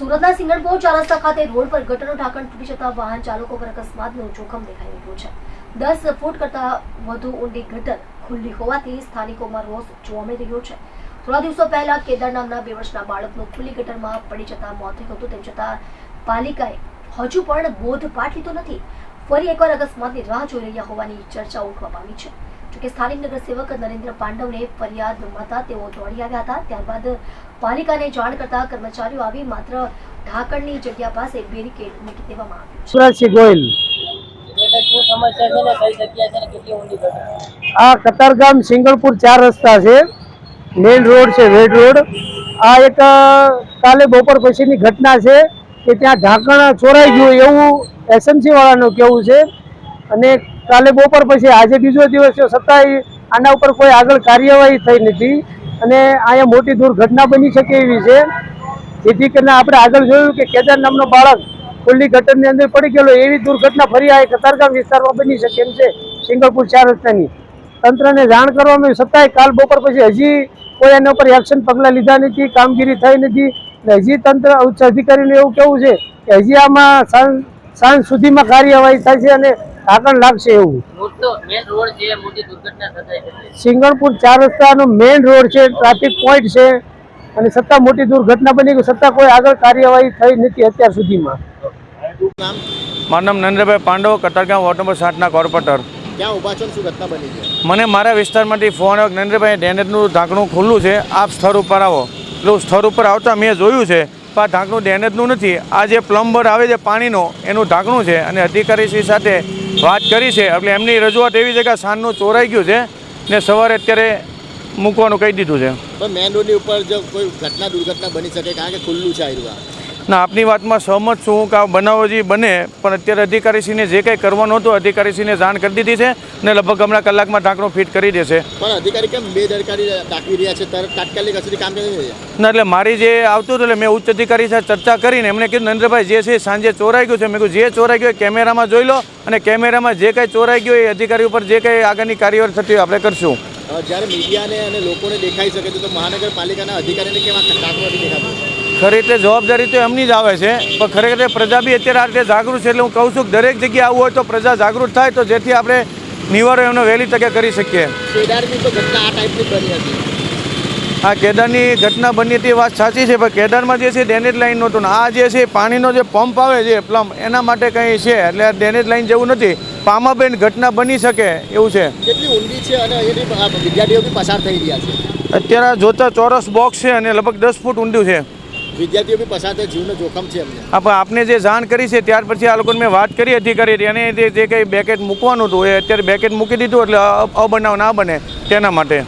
સુરતના સિંગણપો ચાલસ્તા ખાતે રોડ પર ગટરનું ઢાંકણ તૂટી જતા વાહન ચાલકો પર અકસ્માતનું જોખમ દેખાઈ રહ્યું છે. દસ ફૂટ કરતા વધુ ઊંડી ગટર ખુલ્લી હોવાથી સ્થાનિકોમાં રોષ જોવા મળી રહ્યો છે. થોડા દિવસો પહેલા કેદાર નામના બે વર્ષના બાળકનું ખુલ્લી ગટરમાં પડી જતા મોત થયું હતું. તેમ છતાં પાલિકાએ હજુ પણ બોધપાઠ લીધો નથી. ફરી એકવાર અકસ્માતની રાહ જોઈ રહ્યા હોવાની ચર્ચા ઉઠવા પામી છે. જોકે સ્થાનિક નગરસેવક નરેન્દ્ર પાંડવને ફરિયાદ નોંધાતા તેઓ દોડી આવ્યા હતા. ત્યારબાદ પાલિકાને જાણ કરતા કર્મચારીઓ આવી માત્ર ઢાંકણની જગ્યા પાસે બેરિકેડ મૂકી દેવામાં આવ્યું છે. સુરજસિંહ ગોયલ આ કતારગામ સિંગલપુર ચાર રસ્તા છે. મેઇન રોડ છે વેડ રોડ. આ એક કાલે બપોર પછીની ઘટના છે કે ત્યાં ઢાંકણ ચોરાઈ ગયું એવું એસએમસી વાળાનું કેવું છે. અને કાલે બપોર પછી આજે બીજો દિવસ છે છતાંય આના ઉપર કોઈ આગળ કાર્યવાહી થઈ નથી. અને અહીંયા મોટી દુર્ઘટના બની શકે એવી છે. જેથી કરીને આપણે આગળ જોયું કે કેદાર નામનો બાળક ખુલ્લી ગટરની અંદર પડી ગયેલો, એવી દુર્ઘટના ફરી આ કતારગામ વિસ્તારમાં બની શકે એમ છે સિંગલપુર ચાર રસ્તાની. તંત્રને જાણ કરવામાં છતાંય કાલ બપોર પછી હજી કોઈ એના ઉપર એક્શન પગલાં લીધા નથી, કામગીરી થઈ નથી. હજી તંત્ર ઉચ્ચ અધિકારીનું એવું કેવું છે કે હજી આમાં સાંજ સુધીમાં કાર્યવાહી થાય છે અને ઢાંકણ લાગશે એવું. મોટો મેન રોડ છે મોટી દુર્ઘટના સર્જાઈ શકે સિંગણપુર ચાર રસ્તાનો મેઇન રોડ છે ટ્રાફિક પોઈન્ટ છે અને સત્તા મોટી દુર્ઘટના બની ગઈ સત્તા કોઈ આગળ કાર્યવાહી થઈ નથી અત્યાર સુધીમાં. મારું નામ નરેન્દ્રભાઈ પાંડવ કતારગામ વોર્ડ નંબર સાતના કોર્પોરેટર. ક્યાં ઊભા છો શું ઘટના બની છે? મને મારા વિસ્તારમાંથી ફોન આવ્યો નરેન્દ્રભાઈ ડેનેજનું ઢાંકણું ખુલ્લું છે આપ સ્થળ ઉપર આવો. એટલે સ્થળ ઉપર આવતા મેં જોયું છે પણ આ ઢાંકણું ડેનેજનું નથી. આ જે પ્લમ્બર આવે છે પાણીનો એનું ઢાંકણું છે. અને અધિકારીશ્રી સાથે વાત કરી છે. એટલે એમની રજૂઆત એવી છે કે સાંજનું ચોરાઈ ગયું છે ને સવારે અત્યારે મૂકવાનું કહી દીધું છે. મેન રોડની ઉપર જો કોઈ ઘટના દુર્ઘટના બની શકે, કારણ કે ખુલ્લું છે આ ના આપની વાતમાં સહમત છું કે આ બનાવો જે બને પણ અત્યારે અધિકારીશ્રીને જે કંઈ કરવાનું હતું અધિકારીશ્રીને જાણ કરી દીધી છે ને લગભગ હમણાં કલાકમાં ઢાંકણું ફિટ કરી દેશે. પણ અધિકારી કેમ બેદરકારી દાખવી રહ્યા છે? તાત્કાલિક કામ કરી ના એટલે મારી જે આવતું હતું એટલે મેં ઉચ્ચ અધિકારી સાથે ચર્ચા કરીને એમણે કીધું નરેન્દ્રભાઈ જે છે સાંજે ચોરાઈ ગયું છે. મેં કીધું જે ચોરાઈ ગયું એ કેમેરામાં જોઈ લો અને કેમેરામાં જે કંઈ ચોરાઈ ગયું એ અધિકારી ઉપર જે કંઈ આગળની કાર્યવાહી થતી હોય આપણે કરશું. જ્યારે મીડિયાને અને લોકોને દેખાઈ શકે તો મહાનગરપાલિકાના અધિકારીને કેવા આ દેખાતું? ખરી રીતે જવાબદારી તો એમની જ આવે છે પણ ખરેખર પ્રજા બી અત્યારે આ રીતે જાગૃત છે એટલે હું કહું છું કે દરેક જગ્યાએ આવવું હોય તો પ્રજા જાગૃત થાય તો જેથી આપણે નિવારો એમનો વહેલી તકે કરી શકીએ. હા કેદારની ઘટના બની હતી વાત સાચી છે પણ કેદારમાં જે છે ડેનેજ લાઈન નહોતું ને આ જે છે પાણીનો જે પંપ આવે છે પ્લમ એના માટે કંઈ છે? એટલે ડેનેજ લાઇન જેવું નથી. પામાબેન ઘટના બની શકે એવું છે. કેટલી ઊંડી છે અને વિદ્યાર્થીઓ બી પસાર થઈ રહ્યા છે. અત્યારે જોતા ચોરસ બોક્સ છે અને લગભગ દસ ફૂટ ઊંડું છે. વિદ્યાર્થીઓ બી પસાર જીવનું જોખમ છે એમને. હા, પણ આપને જે જાણ કરી છે, ત્યાર પછી આ લોકોને મેં વાત કરી હતી, કરી અને જે કંઈ બેકેટ મૂકવાનું હતું, એ અત્યારે બેકેટ મૂકી દીધું, એટલે અબનાવ ના બને તેના માટે.